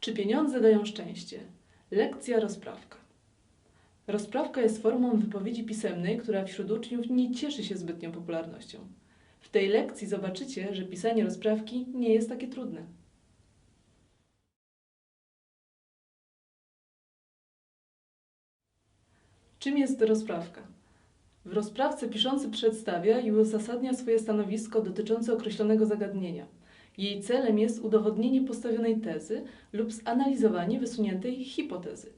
Czy pieniądze dają szczęście? Lekcja rozprawka. Rozprawka jest formą wypowiedzi pisemnej, która wśród uczniów nie cieszy się zbytnią popularnością. W tej lekcji zobaczycie, że pisanie rozprawki nie jest takie trudne. Czym jest rozprawka? W rozprawce piszący przedstawia i uzasadnia swoje stanowisko dotyczące określonego zagadnienia. Jej celem jest udowodnienie postawionej tezy lub zanalizowanie wysuniętej hipotezy.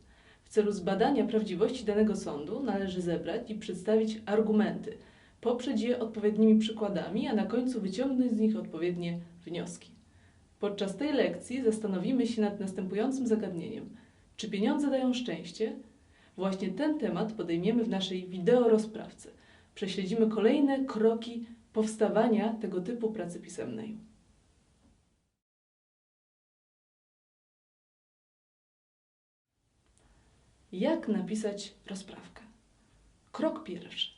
W celu zbadania prawdziwości danego sądu należy zebrać i przedstawić argumenty, poprzeć je odpowiednimi przykładami, a na końcu wyciągnąć z nich odpowiednie wnioski. Podczas tej lekcji zastanowimy się nad następującym zagadnieniem: czy pieniądze dają szczęście? Właśnie ten temat podejmiemy w naszej wideo rozprawce. Prześledzimy kolejne kroki powstawania tego typu pracy pisemnej. Jak napisać rozprawkę? Krok pierwszy.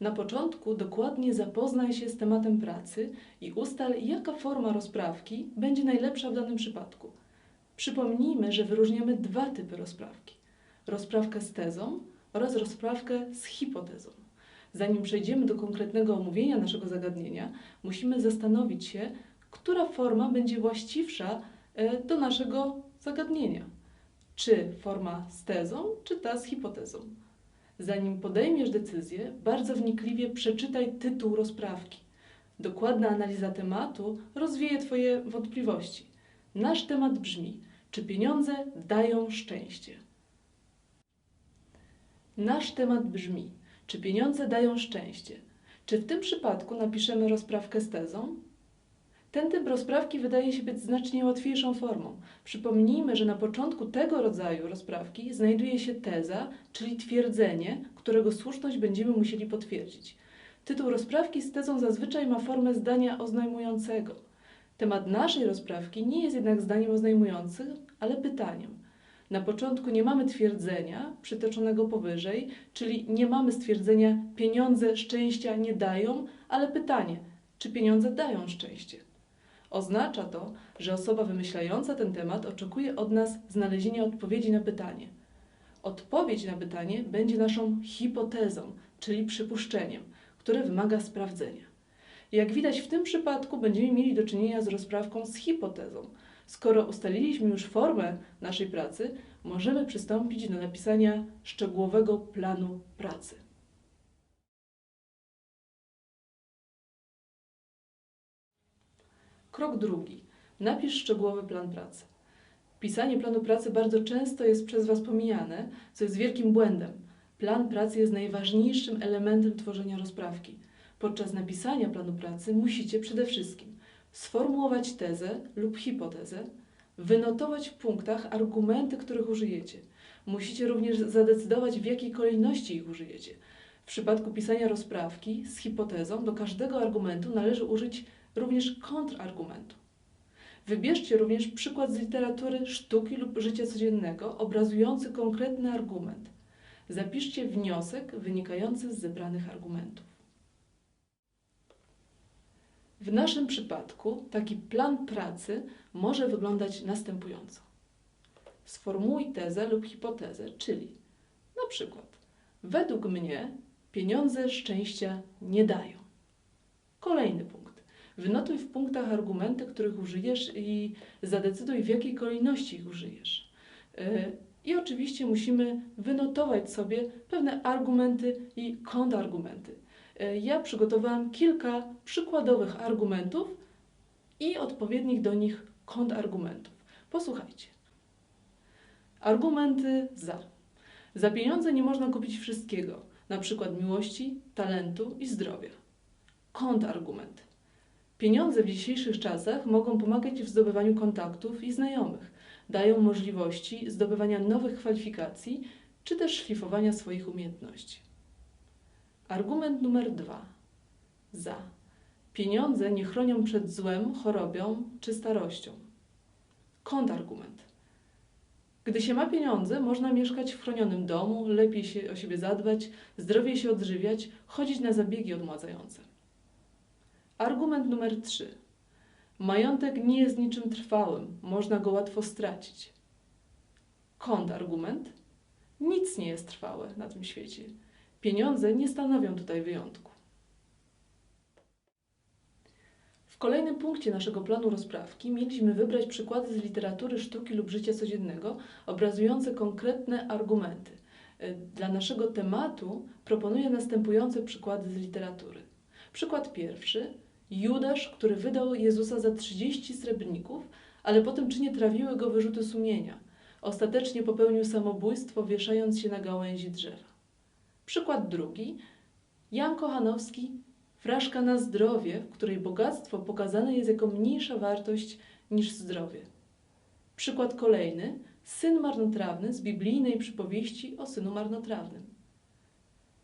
Na początku dokładnie zapoznaj się z tematem pracy i ustal, jaka forma rozprawki będzie najlepsza w danym przypadku. Przypomnijmy, że wyróżniamy dwa typy rozprawki: rozprawkę z tezą oraz rozprawkę z hipotezą. Zanim przejdziemy do konkretnego omówienia naszego zagadnienia, musimy zastanowić się, która forma będzie właściwsza e, do naszego zagadnienia. Czy forma z tezą, czy ta z hipotezą. Zanim podejmiesz decyzję, bardzo wnikliwie przeczytaj tytuł rozprawki. Dokładna analiza tematu rozwieje Twoje wątpliwości. Nasz temat brzmi: czy pieniądze dają szczęście? Nasz temat brzmi: czy pieniądze dają szczęście? Czy w tym przypadku napiszemy rozprawkę z tezą? Ten typ rozprawki wydaje się być znacznie łatwiejszą formą. Przypomnijmy, że na początku tego rodzaju rozprawki znajduje się teza, czyli twierdzenie, którego słuszność będziemy musieli potwierdzić. Tytuł rozprawki z tezą zazwyczaj ma formę zdania oznajmującego. Temat naszej rozprawki nie jest jednak zdaniem oznajmującym, ale pytaniem. Na początku nie mamy twierdzenia przytoczonego powyżej, czyli nie mamy stwierdzenia pieniądze szczęścia nie dają, ale pytanie, czy pieniądze dają szczęście? Oznacza to, że osoba wymyślająca ten temat oczekuje od nas znalezienia odpowiedzi na pytanie. Odpowiedź na pytanie będzie naszą hipotezą, czyli przypuszczeniem, które wymaga sprawdzenia. Jak widać, w tym przypadku będziemy mieli do czynienia z rozprawką z hipotezą. Skoro ustaliliśmy już formę naszej pracy, możemy przystąpić do napisania szczegółowego planu pracy. Krok drugi. Napisz szczegółowy plan pracy. Pisanie planu pracy bardzo często jest przez Was pomijane, co jest wielkim błędem. Plan pracy jest najważniejszym elementem tworzenia rozprawki. Podczas napisania planu pracy musicie przede wszystkim sformułować tezę lub hipotezę, wynotować w punktach argumenty, których użyjecie. Musicie również zadecydować, w jakiej kolejności ich użyjecie. W przypadku pisania rozprawki z hipotezą do każdego argumentu należy użyć również kontrargumentu. Wybierzcie również przykład z literatury, sztuki lub życia codziennego obrazujący konkretny argument. Zapiszcie wniosek wynikający z zebranych argumentów. W naszym przypadku taki plan pracy może wyglądać następująco. Sformułuj tezę lub hipotezę, czyli na przykład według mnie pieniądze szczęścia nie dają. Kolejny punkt. Wynotuj w punktach argumenty, których użyjesz i zadecyduj, w jakiej kolejności ich użyjesz. E, I oczywiście musimy wynotować sobie pewne argumenty i kontrargumenty. E, ja przygotowałam kilka przykładowych argumentów i odpowiednich do nich kontrargumentów. Posłuchajcie. Argumenty za. Za pieniądze nie można kupić wszystkiego, na przykład miłości, talentu i zdrowia. Kontrargument. Pieniądze w dzisiejszych czasach mogą pomagać w zdobywaniu kontaktów i znajomych, dają możliwości zdobywania nowych kwalifikacji czy też szlifowania swoich umiejętności. Argument numer dwa. Za. Pieniądze nie chronią przed złem, chorobą czy starością. Kontrargument. Gdy się ma pieniądze, można mieszkać w chronionym domu, lepiej się o siebie zadbać, zdrowiej się odżywiać, chodzić na zabiegi odmładzające. Argument numer 3. Majątek nie jest niczym trwałym, można go łatwo stracić. Kontrargument. Nic nie jest trwałe na tym świecie. Pieniądze nie stanowią tutaj wyjątku. W kolejnym punkcie naszego planu rozprawki mieliśmy wybrać przykłady z literatury, sztuki lub życia codziennego, obrazujące konkretne argumenty. Dla naszego tematu proponuję następujące przykłady z literatury. Przykład pierwszy. Judasz, który wydał Jezusa za 30 srebrników, ale po tym czynie trawiły go wyrzuty sumienia. Ostatecznie popełnił samobójstwo, wieszając się na gałęzi drzewa. Przykład drugi. Jan Kochanowski Fraszka na zdrowie, w której bogactwo pokazane jest jako mniejsza wartość niż zdrowie. Przykład kolejny. Syn marnotrawny z biblijnej przypowieści o synu marnotrawnym.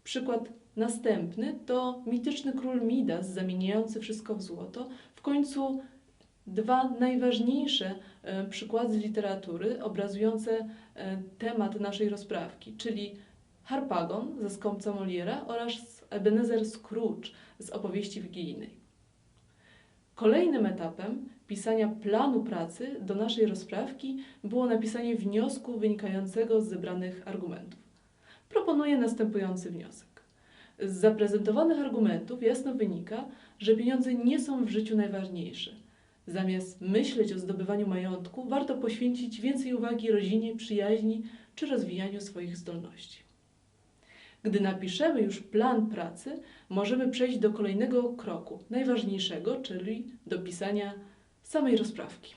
Przykład następny to mityczny król Midas zamieniający wszystko w złoto. W końcu dwa najważniejsze e, przykłady z literatury obrazujące e, temat naszej rozprawki, czyli Harpagon ze skąpca Moliera oraz Ebenezer Scrooge z opowieści wigilijnej. Kolejnym etapem pisania planu pracy do naszej rozprawki było napisanie wniosku wynikającego z zebranych argumentów. Proponuję następujący wniosek. Z zaprezentowanych argumentów jasno wynika, że pieniądze nie są w życiu najważniejsze. Zamiast myśleć o zdobywaniu majątku, warto poświęcić więcej uwagi rodzinie, przyjaźni czy rozwijaniu swoich zdolności. Gdy napiszemy już plan pracy, możemy przejść do kolejnego kroku, najważniejszego, czyli do pisania samej rozprawki.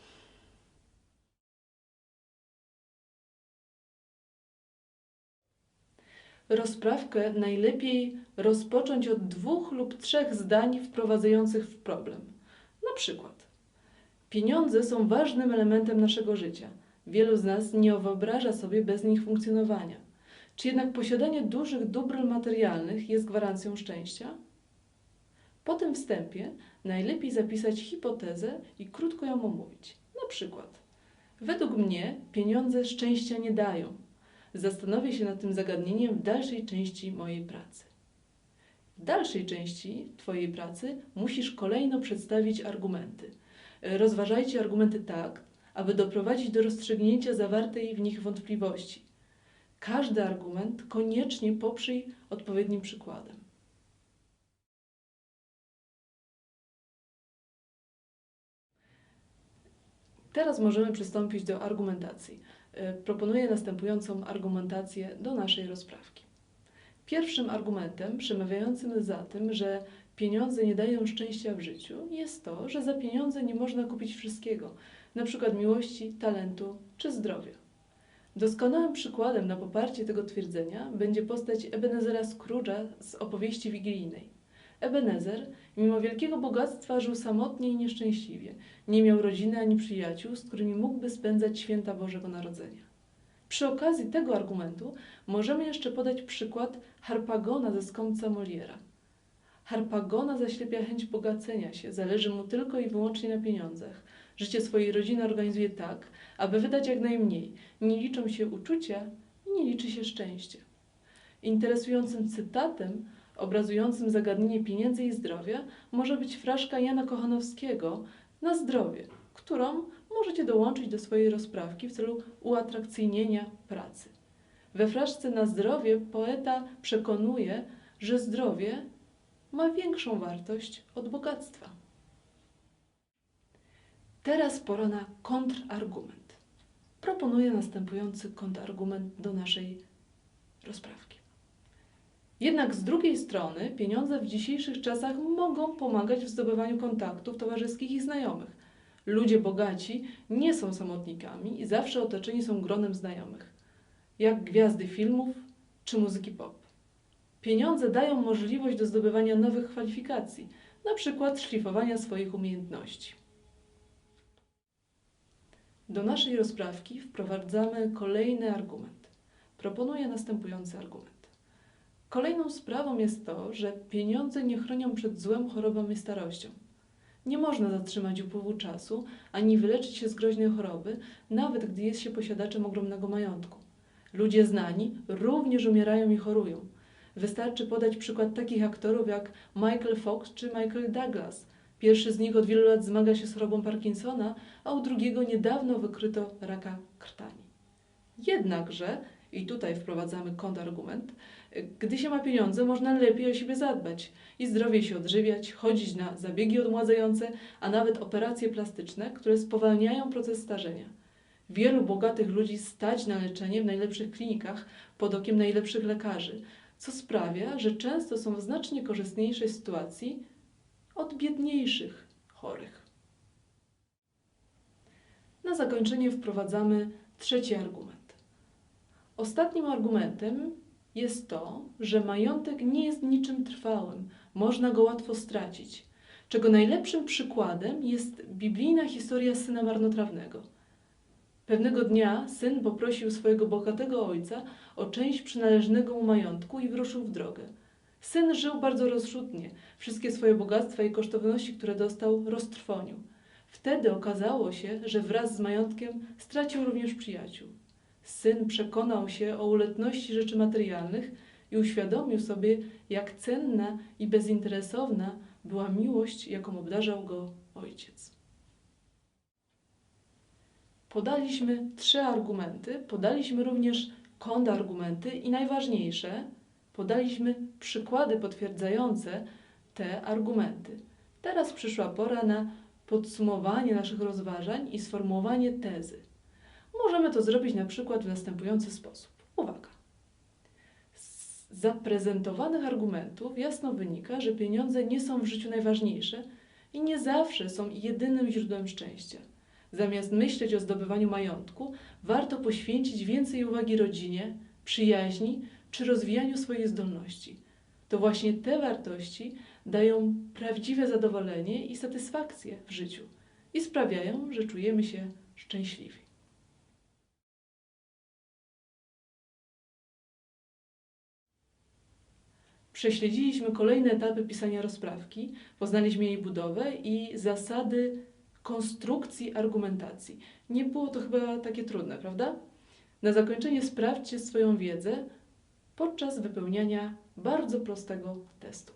Rozprawkę najlepiej rozpocząć od dwóch lub trzech zdań wprowadzających w problem. Na przykład, pieniądze są ważnym elementem naszego życia. Wielu z nas nie wyobraża sobie bez nich funkcjonowania. Czy jednak posiadanie dużych dóbr materialnych jest gwarancją szczęścia? Po tym wstępie najlepiej zapisać hipotezę i krótko ją omówić. Na przykład, według mnie pieniądze szczęścia nie dają. Zastanowię się nad tym zagadnieniem w dalszej części mojej pracy. W dalszej części Twojej pracy musisz kolejno przedstawić argumenty. Rozważajcie argumenty tak, aby doprowadzić do rozstrzygnięcia zawartej w nich wątpliwości. Każdy argument koniecznie poprzyj odpowiednim przykładem. Teraz możemy przystąpić do argumentacji. E, proponuję następującą argumentację do naszej rozprawki. Pierwszym argumentem przemawiającym za tym, że pieniądze nie dają szczęścia w życiu, jest to, że za pieniądze nie można kupić wszystkiego, np. miłości, talentu czy zdrowia. Doskonałym przykładem na poparcie tego twierdzenia będzie postać Ebenezera Scrooge'a z opowieści wigilijnej. Ebenezer, mimo wielkiego bogactwa, żył samotnie i nieszczęśliwie. Nie miał rodziny ani przyjaciół, z którymi mógłby spędzać święta Bożego Narodzenia. Przy okazji tego argumentu możemy jeszcze podać przykład Harpagona ze skąpca Moliera. Harpagona zaślepia chęć bogacenia się, zależy mu tylko i wyłącznie na pieniądzach. Życie swojej rodziny organizuje tak, aby wydać jak najmniej. Nie liczą się uczucia i nie liczy się szczęście. Interesującym cytatem obrazującym zagadnienie pieniędzy i zdrowia może być fraszka Jana Kochanowskiego na zdrowie, którą możecie dołączyć do swojej rozprawki w celu uatrakcyjnienia pracy. We fraszce na zdrowie poeta przekonuje, że zdrowie ma większą wartość od bogactwa. Teraz pora na kontrargument. Proponuję następujący kontrargument do naszej rozprawki. Jednak z drugiej strony pieniądze w dzisiejszych czasach mogą pomagać w zdobywaniu kontaktów towarzyskich i znajomych. Ludzie bogaci nie są samotnikami i zawsze otoczeni są gronem znajomych, jak gwiazdy filmów czy muzyki pop. Pieniądze dają możliwość do zdobywania nowych kwalifikacji, na przykład szlifowania swoich umiejętności. Do naszej rozprawki wprowadzamy kolejny argument. Proponuję następujący argument. Kolejną sprawą jest to, że pieniądze nie chronią przed złem, chorobą i starością. Nie można zatrzymać upływu czasu, ani wyleczyć się z groźnej choroby, nawet gdy jest się posiadaczem ogromnego majątku. Ludzie znani również umierają i chorują. Wystarczy podać przykład takich aktorów jak Michael Fox czy Michael Douglas. Pierwszy z nich od wielu lat zmaga się z chorobą Parkinsona, a u drugiego niedawno wykryto raka krtani. Jednakże, i tutaj wprowadzamy kontrargument, gdy się ma pieniądze, można lepiej o siebie zadbać i zdrowie się odżywiać, chodzić na zabiegi odmładzające, a nawet operacje plastyczne, które spowalniają proces starzenia. Wielu bogatych ludzi stać na leczenie w najlepszych klinikach pod okiem najlepszych lekarzy, co sprawia, że często są w znacznie korzystniejszej sytuacji od biedniejszych chorych. Na zakończenie wprowadzamy trzeci argument. Ostatnim argumentem jest to, że majątek nie jest niczym trwałym, można go łatwo stracić, czego najlepszym przykładem jest biblijna historia syna marnotrawnego. Pewnego dnia syn poprosił swojego bogatego ojca o część przynależnego mu majątku i wyruszył w drogę. Syn żył bardzo rozrzutnie, wszystkie swoje bogactwa i kosztowności, które dostał, roztrwonił. Wtedy okazało się, że wraz z majątkiem stracił również przyjaciół. Syn przekonał się o uletności rzeczy materialnych i uświadomił sobie, jak cenna i bezinteresowna była miłość, jaką obdarzał go ojciec. Podaliśmy trzy argumenty, podaliśmy również kontrargumenty i najważniejsze, podaliśmy przykłady potwierdzające te argumenty. Teraz przyszła pora na podsumowanie naszych rozważań i sformułowanie tezy. Możemy to zrobić na przykład w następujący sposób. Uwaga! Z zaprezentowanych argumentów jasno wynika, że pieniądze nie są w życiu najważniejsze i nie zawsze są jedynym źródłem szczęścia. Zamiast myśleć o zdobywaniu majątku, warto poświęcić więcej uwagi rodzinie, przyjaźni czy rozwijaniu swoich zdolności. To właśnie te wartości dają prawdziwe zadowolenie i satysfakcję w życiu i sprawiają, że czujemy się szczęśliwi. Prześledziliśmy kolejne etapy pisania rozprawki, poznaliśmy jej budowę i zasady konstrukcji argumentacji. Nie było to chyba takie trudne, prawda? Na zakończenie sprawdźcie swoją wiedzę podczas wypełniania bardzo prostego testu.